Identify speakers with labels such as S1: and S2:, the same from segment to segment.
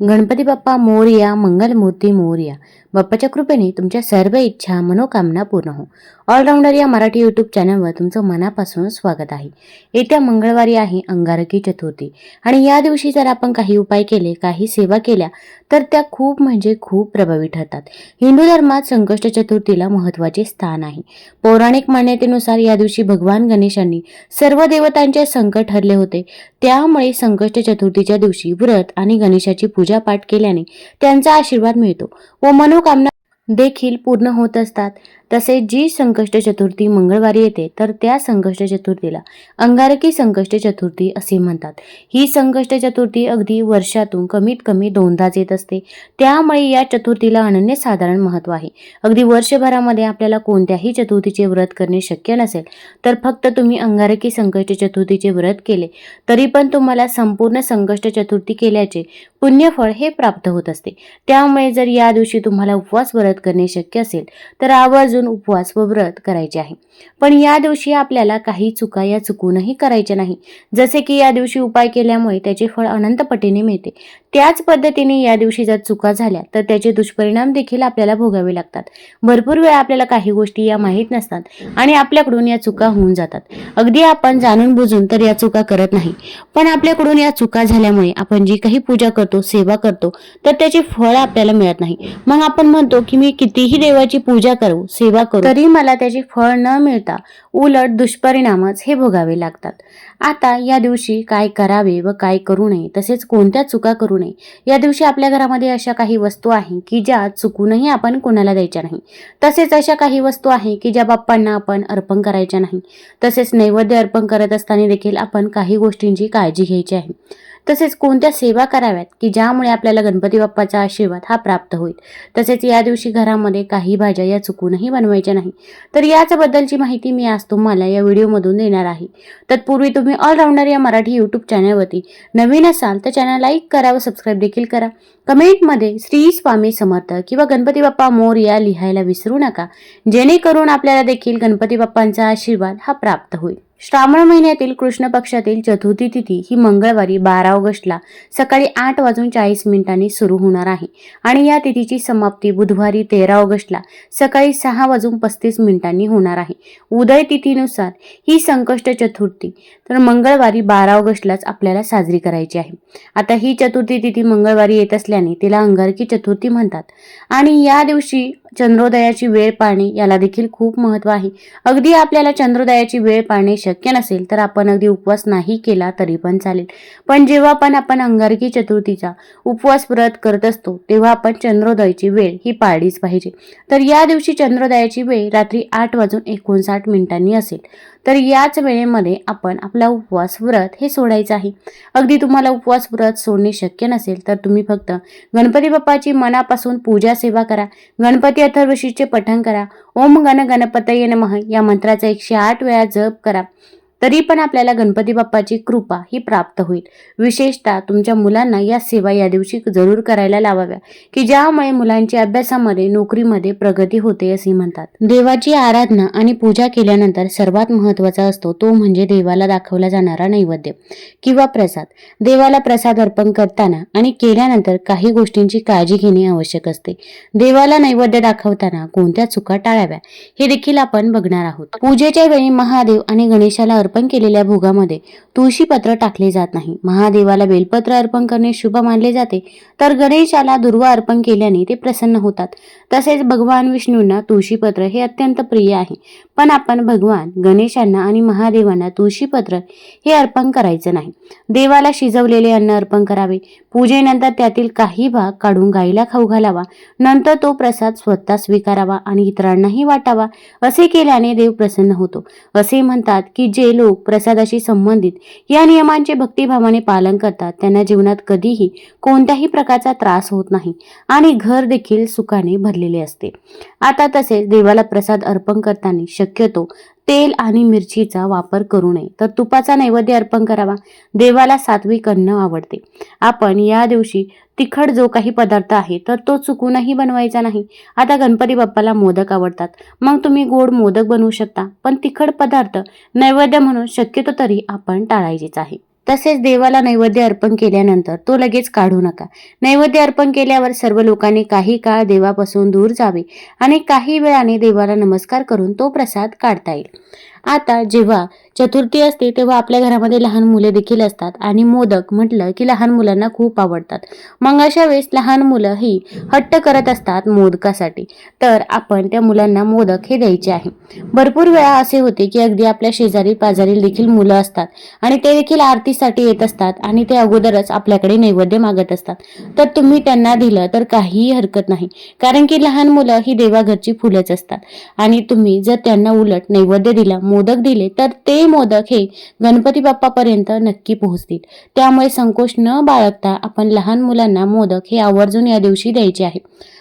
S1: गणपती बाप्पा मोरया मंगलमूर्ती मोरया. बाप्पाच्या कृपेने तुमच्या सर्व इच्छा मनोकामना पूर्ण हो. ऑलराऊंडर या मराठी यूट्यूब चॅनलवर तुमचं मनापासून स्वागत आहे. येत्या मंगळवारी आहे अंगारकी चतुर्थी. आणि या दिवशी जर आपण काही उपाय केले काही सेवा केल्या तर त्या खूप म्हणजे खूप प्रभावी ठरतात. हिंदू धर्मात संकष्ट चतुर्थीला महत्त्वाचे स्थान आहे. पौराणिक मान्यतेनुसार या दिवशी भगवान गणेशांनी सर्व देवतांचे संकट ठरले होते. त्यामुळे संकष्ट चतुर्थीच्या दिवशी व्रत आणि गणेशाची पूजा पाठ केल्याने त्यांचा आशीर्वाद मिळतो व मनोकामना देखील पूर्ण होत असतात. तसेच जी संकष्ट चतुर्थी मंगळवारी येते तर त्या संकष्ट चतुर्थीला अंगारकी संकष्ट चतुर्थी असे म्हणतात. ही संकष्ट चतुर्थी अगदी वर्षातून कमीत कमी दोनदाच येत असते. त्यामुळे या चतुर्थीला अनन्यसाधारण महत्त्व आहे. अगदी वर्षभरामध्ये आपल्याला कोणत्याही चतुर्थीचे व्रत करणे शक्य नसेल तर फक्त तुम्ही अंगारकी संकष्ट चतुर्थीचे व्रत केले तरी पण तुम्हाला संपूर्ण संकष्ट चतुर्थी केल्याचे पुण्यफळ हे प्राप्त होत असते. त्यामुळे जर या दिवशी तुम्हाला उपवास व्रत करणे शक्य असेल तर आवर्जून उपवास व व्रत करायचे आहे. पण या दिवशी आपल्याला काही चुका या चुकूनही करायच्या नाही. जसे की या दिवशी उपाय केल्यामुळे त्याचे फळ अनंत पटीने मिळते. त्याच पद्धतीने या दिवशी जर चुका झाल्या तर त्याचे दुष्परिणाम देखील आपल्याला भोगावे लागतात. भरपूर वेळा आपल्याला काही गोष्टी या माहीत नसतात आणि आपल्याकडून या चुका होऊन जातात. अगदी आपण जाणून बुजून तर या चुका करत नाही. पण आपल्याकडून या चुका झाल्यामुळे आपण जी काही पूजा करतो सेवा करतो तर त्याचे फळ आपल्याला मिळत नाही. मग आपण म्हणतो की मी कितीही देवाची पूजा करू सेवा करू तरी मला त्याचे फळ न मिळता उलट दुष्परिणामच हे भोगावे लागतात. आता या दिवशी काय करावे व काय करू नये तसेच कोणत्या चुका करू नये. या दिवशी आपल्या घरामध्ये अशा काही वस्तू आहे की ज्या चुकूनही आपण कोणाला द्यायच्या नाही. तसेच अशा काही वस्तू आहे की ज्या बाप्पांना आपण अर्पण करायच्या नाही. तसेच नैवेद्य अर्पण करत असताना देखील आपण काही गोष्टींची काळजी घ्यायची आहे. तसेच कोणत्या सेवा कराव्यात की ज्यामुळे आपल्याला गणपती बाप्पाचा आशीर्वाद हा प्राप्त होईल? तसेच या दिवशी घरामध्ये काही भाज्या या चुकूनही बनवायच्या नाही. तर याचबद्दलची माहिती मी आज तुम्हाला या व्हिडिओमधून देणार आहे. तत्पूर्वी तुम्ही ऑलराऊंडर या मराठी यूट्यूब चॅनलवरती नवीन असाल तर चॅनल लाईक करा व सबस्क्राईब देखील करा. कमेंटमध्ये श्री स्वामी समर्थ किंवा गणपती बाप्पा मोर या लिहायला विसरू नका. जेणेकरून आपल्याला देखील गणपती बाप्पांचा आशीर्वाद हा प्राप्त होईल. श्रावण महिन्यातील कृष्ण पक्षातील चतुर्थी तिथी ही मंगळवारी बारा ऑगस्टला सकाळी आठ वाजून चाळीस मिनिटांनी सुरू होणार आहे. आणि या तिथीची समाप्ती बुधवारी तेरा ऑगस्टला सकाळी सहा वाजून पस्तीस मिनिटांनी होणार आहे. उदय तिथीनुसार ही संकष्ट चतुर्थी तर मंगळवारी बारा ऑगस्टलाच आपल्याला साजरी करायची आहे. आता ही चतुर्थी तिथी मंगळवारी येत असल्याने तिला अंगारकी चतुर्थी म्हणतात. आणि या दिवशी चंद्रोदयाची वेळ पाळणे याला देखील खूप महत्त्व आहे. अगदी आपल्याला चंद्रोदयाची वेळ पाळणे शक्य नसेल तर आपण अगदी उपवास नाही केला तरी पण चालेल. पण जेव्हा पण आपण अंगारकी चतुर्थीचा उपवास व्रत करत असतो तेव्हा आपण चंद्रोदयाची वेळ ही पाळलीच पाहिजे. तर या दिवशी चंद्रोदयाची वेळ रात्री आठ वाजून एकोणसाठ मिनिटांनी असेल. तर याच वेळेमध्ये आपण आपला उपवास व्रत हे सोडायचं आहे. अगदी तुम्हाला उपवास व्रत सोडणे शक्य नसेल तर तुम्ही फक्त गणपती बाप्पाची मनापासून पूजा सेवा करा. गणपती अथर्वशीचे पठण करा. ओम गण गणपतये नमः या मंत्राचा एकशे आठ वेळा जप करा. तरी पण आपल्याला गणपती बाप्पाची कृपा ही प्राप्त होईल. विशेषतः तुमच्या मुलांना या सेवा या दिवशी जरूर करायला लावाव्या की ज्यामुळे मुलांची अभ्यासामध्ये नोकरीमध्ये प्रगती होते असे म्हणतात. देवाची आराधना आणि पूजा केल्यानंतर सर्वात महत्त्वाचा असतो तो म्हणजे देवाला दाखवला जाणारा नैवेद्य किंवा प्रसाद. देवाला प्रसाद अर्पण करताना आणि केल्यानंतर काही गोष्टींची काळजी घेणे आवश्यक असते. देवाला नैवेद्य दाखवताना कोणत्या चुका टाळाव्या हे देखील आपण बघणार आहोत. पूजेच्या वेळी महादेव आणि गणेशाला अर्पण केलेल्या भोगामध्ये तुळशीपत्र टाकले जात नाही. महादेवाला बेलपत्र अर्पण करणे शुभ मानले जाते. तर गणेशाला दुर्वा अर्पण केल्याने ते प्रसन्न होतात. तसेच भगवान विष्णूंना तुळशीपत्र हे अत्यंत प्रिय आहे. पण आपण भगवान गणेशांना आणि महादेवांना तुळशीपत्र हे अर्पण करायचं नाही. देवाला शिजवलेले अन्न अर्पण करावे. पूजेनंतर त्यातील काही भाग काढून गाईला खाऊ घालावा. नंतर तो प्रसाद स्वतः स्वीकारावा आणि इतरांनाही वाटावा असे केल्याने देव प्रसन्न होतो. असे म्हणतात की जे लोक प्रसादाशी संबंधित या नियमांचे भक्तिभावाने पालन करतात त्यांना जीवनात कधीही कोणत्याही प्रकारचा त्रास होत नाही आणि घर देखील सुखाने भरलेले असते. आता तसेच देवाला प्रसाद अर्पण करताना शक्यतो तेल आणि मिरचीचा वापर करू नये. तर तुपाचा नैवेद्य अर्पण करावा. देवाला सात्विक अन्न आवडते. आपण या दिवशी तिखट जो काही पदार्थ आहे तर तो चुकूनही बनवायचा नाही. आता गणपती बाप्पाला मोदक आवडतात. मग तुम्ही गोड मोदक बनवू शकता. पण तिखट पदार्थ नैवेद्य म्हणून शक्यतो तरी आपण टाळायचेच आहे. तसेच देवाला नैवेद्य अर्पण केल्यानंतर तो लगेच काढू नका. नैवेद्य अर्पण केल्यावर सर्व लोकांनी काही काळ देवापासून दूर जावे आणि काही वेळाने देवाला नमस्कार करून तो प्रसाद काढता येईल. आता जेव्हा चतुर्थी असते तेव्हा आपल्या घरामध्ये लहान मुले देखील असतात. आणि मोदक म्हटलं की लहान मुलांना खूप आवडतात. मग अशा वेळेस लहान मुलं ही हट्ट करत असतात मोदकासाठी. तर आपण त्या मुलांना मोदक हे द्यायचे आहे. भरपूर वेळा असे होते की अगदी आपल्या शेजारी पाजारी देखील मुलं असतात. आणि ते देखील आरतीसाठी येत असतात आणि ते अगोदरच आपल्याकडे नैवेद्य मागत असतात. तर तुम्ही त्यांना दिलं तर काहीही हरकत नाही. कारण की लहान मुलं ही देवाघरची फुलंच असतात. आणि तुम्ही जर त्यांना उलट नैवेद्य दिला मोदक दिले तर ते मोदक हे गणपती बाप्पापर्यंत नक्की पोहोचतील. त्यामुळे संकोच न बाळगता आपण लहान मुलांना मोदक हे आवर्जून या दिवशी द्यायचे आहे.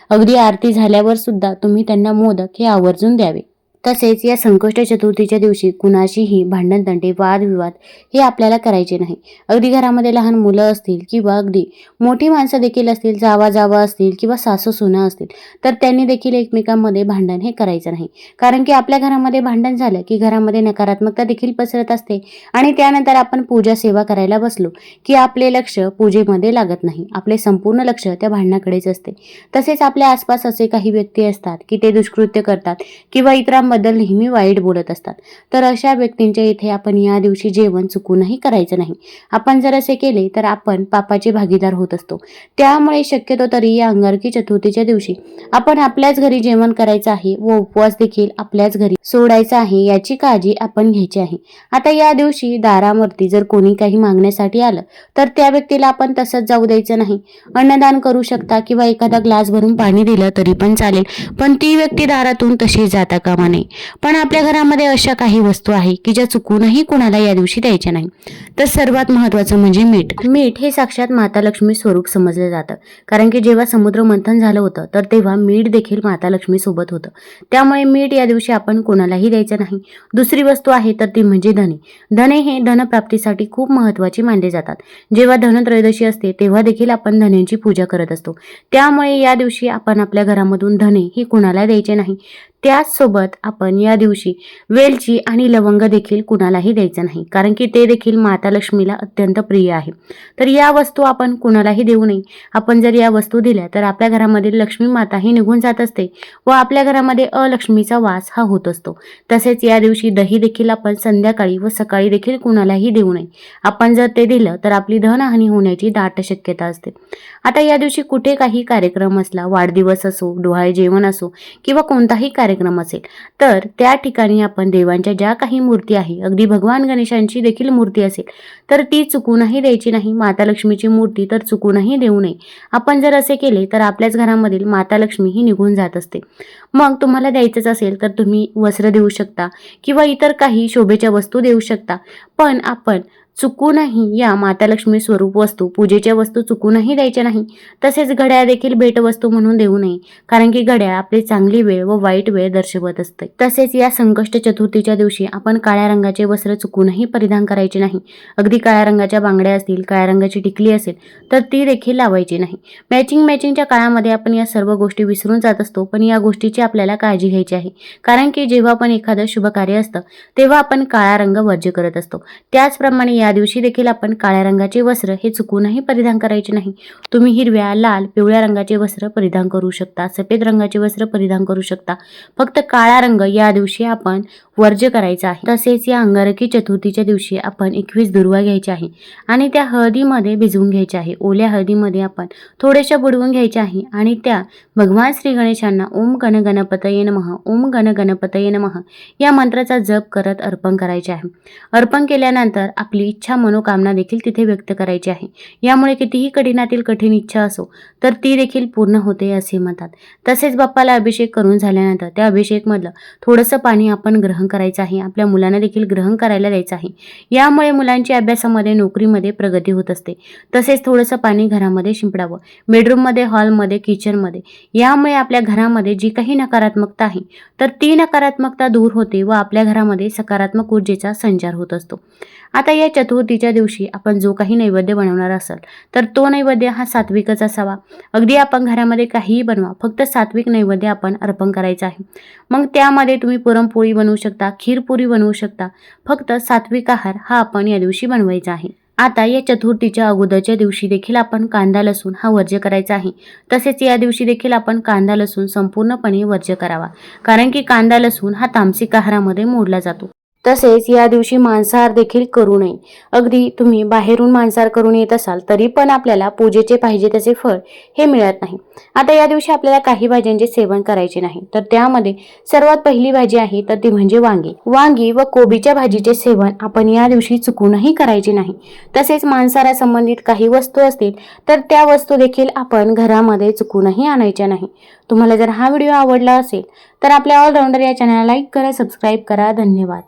S1: अगदी आरती झाल्यावर सुद्धा तुम्ही त्यांना मोदक हे आवर्जून द्यावे. तसेच या संकष्ट चतुर्थीच्या दिवशी कुणाशीही भांडण तंटे वादविवाद हे आपल्याला करायचे नाही. अगदी घरामध्ये लहान मुलं असतील किंवा अगदी मोठी माणसं देखील असतील जावा जावा असतील किंवा सासू सुना असतील तर त्यांनी देखील एकमेकांमध्ये भांडण हे करायचं नाही. कारण की आपल्या घरामध्ये भांडण झालं की घरामध्ये नकारात्मकता देखील पसरत असते आणि त्यानंतर आपण पूजा सेवा करायला बसलो की आपले लक्ष पूजेमध्ये लागत नाही. आपले संपूर्ण लक्ष त्या भांडणाकडेच असते. तसेच आपल्या आसपास असे काही व्यक्ती असतात की ते दुष्कृत्य करतात किंवा इतरांबद्दल नेहमी वाईट बोलत असतात. तर अशा व्यक्तींच्या इथे आपण या दिवशी जेवण चुकूनही करायचं नाही. आपण जर असे केले तर आपण पापाचे भागीदार होत असतो. त्यामुळे शक्यतो तरी या अंगारकी चतुर्थीच्या दिवशी आपण आपल्याच घरी जेवण करायचं आहे व उपवास देखील आपल्याच घरी सोडायचा आहे याची काळजी आपण घ्यायची आहे. आता या दिवशी दारावरती जर कोणी काही मागण्यासाठी आलं तर त्या व्यक्तीला आपण तसंच जाऊ द्यायचं नाही. अन्नदान करू शकता किंवा एखादा ग्लास भरून पाणी दिलं तरी पण चालेल पण ती व्यक्ती दारातून तशी जाता कामा नये. पण आपल्या घरामध्ये अशा काही वस्तू आहे की ज्या चुकूनही कुणाला या दिवशी द्यायच्या नाही. तर सर्वात महत्वाचं म्हणजे मीठ. मीठ हे साक्षात माता लक्ष्मी स्वरूप समजलं जातं. कारण की जेव्हा समुद्र मंथन झालं होतं तर तेव्हा मीठ देखील माता लक्ष्मी सोबत होतं. त्यामुळे मीठ या दिवशी आपण कोणालाही द्यायचं नाही. दुसरी वस्तू आहे तर ती म्हणजे धने. धने हे धनप्राप्तीसाठी खूप महत्त्वाची मानले जातात. जेव्हा धनत्रयोदशी असते तेव्हा देखील आपण धन्यांची पूजा करत असतो. त्यामुळे या दिवशी आपण आपल्या घरामधून धने ही कुणाला द्यायचे नाही. त्याचसोबत आपण या दिवशी वेलची आणि लवंग देखील कुणालाही द्यायचं नाही. कारण की ते देखील माता लक्ष्मीला अत्यंत प्रिय आहे. तर या वस्तू आपण कुणालाही देऊ नये. आपण जर या वस्तू दिल्या तर आपल्या घरामध्ये लक्ष्मी माता ही निघून जात असते व आपल्या घरामध्ये अलक्ष्मीचा वास हा होत असतो. तसेच या दिवशी दही देखील आपण संध्याकाळी व सकाळी देखील कुणालाही देऊ नये. आपण जर ते दिलं तर आपली धनहानी होण्याची दाट शक्यता असते. आता या दिवशी कुठे काही कार्यक्रम असला वाढदिवस असो डोहाळे जेवण असो किंवा कोणताही कार्य कार्यक्रम असेल. तर त्या ठिकाणी आपण देवांच्या ज्या काही मूर्ती आहे अगदी भगवान गणेशांची देखील मूर्ती असेल तर ती चुकूनही द्यायची नाही माता लक्ष्मीची मूर्ती तर चुकूनही देऊ नये. आपण जर असे केले तर आपल्याच घरामधील माता लक्ष्मी ही निघून जात असते. मग तुम्हाला द्यायचंच असेल तर तुम्ही वस्त्र देऊ शकता किंवा इतर काही शोभेच्या वस्तू देऊ शकता. पण आपण चुकूनही या माता लक्ष्मी स्वरूप वस्तू पूजेच्या वस्तू चुकूनही द्यायच्या नाही. तसेच घड्याळ देखील भेटवस्तू म्हणून देऊ नये कारण की घड्याळ आपली चांगली वेळ व वाईट वेळ दर्शवत असते. तसेच या संकष्ट चतुर्थीच्या दिवशी आपण काळ्या रंगाचे वस्त्र चुकूनही परिधान करायचे नाही. अगदी काळ्या रंगाच्या बांगड्या असतील काळ्या रंगाची टिकली असेल तर ती देखील लावायची नाही. मॅचिंग मॅचिंगच्या काळामध्ये आपण या सर्व गोष्टी विसरून जात असतो पण या गोष्टीची आपल्याला काळजी घ्यायची आहे. कारण की जेव्हा आपण एखादं शुभ कार्य असतं तेव्हा आपण काळा रंग वर्ज्य करत असतो. त्याचप्रमाणे या या दिवशी देखील आपण काळ्या रंगाचे वस्त्र हे चुकूनही परिधान करायचे नाही. तुम्ही हिरव्या लाल पिवळ्या रंगाचे वस्त्र परिधान करू शकता सफेद रंगाचे वस्त्र परिधान करू शकता. फक्त काळा रंग या दिवशी आपण वर्ज्य करायचा आहे. तसेच या अंगारकी चतुर्थीच्या दिवशी आपण एकवीस दुर्वा घ्यायच्या आहे आणि त्या हळदीमध्ये भिजवून घ्यायच्या आहे. ओल्या हळदीमध्ये आपण थोड्याशा बुडवून घ्यायच्या आहे आणि त्या भगवान श्री गणेशांना ओम गण गणपतये नमः ओम गण गणपतये नमः या मंत्राचा जप करत अर्पण करायचे आहे. अर्पण केल्यानंतर आपली इच्छा मनोकामना देखील तिथे व्यक्त करायची आहे. यामुळे कितीही कठीणातील कठीण इच्छा असो तर ती देखील पूर्ण होते असे म्हणतात. तसेच बाप्पाला अभिषेक करून झाल्यानंतर त्या अभिषेकमधलं थोडंसं पाणी आपण ग्रहण करायचं आहे. आपल्या मुलांना देखील ग्रहण करायला द्यायचं आहे. यामुळे मुलांची अभ्यासामध्ये नोकरीमध्ये प्रगती होत असते. तसेच थोडंसं पाणी घरामध्ये शिंपडावं. बेडरूममध्ये हॉलमध्ये किचनमध्ये. यामुळे आपल्या घरामध्ये जी काही नकारात्मकता आहे तर ती नकारात्मकता दूर होते व आपल्या घरामध्ये सकारात्मक ऊर्जेचा संचार होत असतो. आता या चतुर्थीच्या दिवशी आपण जो काही नैवेद्य बनवणार असाल तर तो नैवेद्य हा सात्विकच असावा. अगदी आपण घरामध्ये काहीही बनवा फक्त सात्विक नैवेद्य आपण अर्पण करायचं आहे. मग त्यामध्ये तुम्ही पुरणपोळी बनवू शकता खीरपुरी बनवू शकता फक्त सात्विक आहार हा आपण या दिवशी बनवायचा आहे. आता या चतुर्थीच्या अगोदरच्या दिवशी देखील आपण कांदा लसूण हा वर्ज्य करायचा आहे. तसेच या दिवशी देखील आपण कांदा लसूण संपूर्णपणे वर्ज्य करावा. कारण की कांदा लसूण हा तामसिक आहारामध्ये मोडला जातो. तसेच या दिवशी मांसाहार देखील करू नये. अगदी तुम्ही बाहेरून मांसाहार करून येत असाल तरी पण आपल्याला पूजेचे पाहिजे त्याचे फळ हे मिळत नाही. आता या दिवशी आपल्याला काही भाज्यांचे सेवन करायचे नाही. तर त्यामध्ये सर्वात पहिली भाजी आहे तर ती म्हणजे वांगी. वांगी व कोबीच्या भाजीचे सेवन आपण या दिवशी चुकूनही करायचे नाही. तसेच मांसाहारा संबंधित काही वस्तू असतील तर त्या वस्तू देखील आपण घरामध्ये चुकूनही आणायच्या नाही. तुम्हाला जर हा व्हिडिओ आवडला असेल तर आपल्या ऑलराऊंडर या चॅनलला लाईक करा सबस्क्राईब करा. धन्यवाद.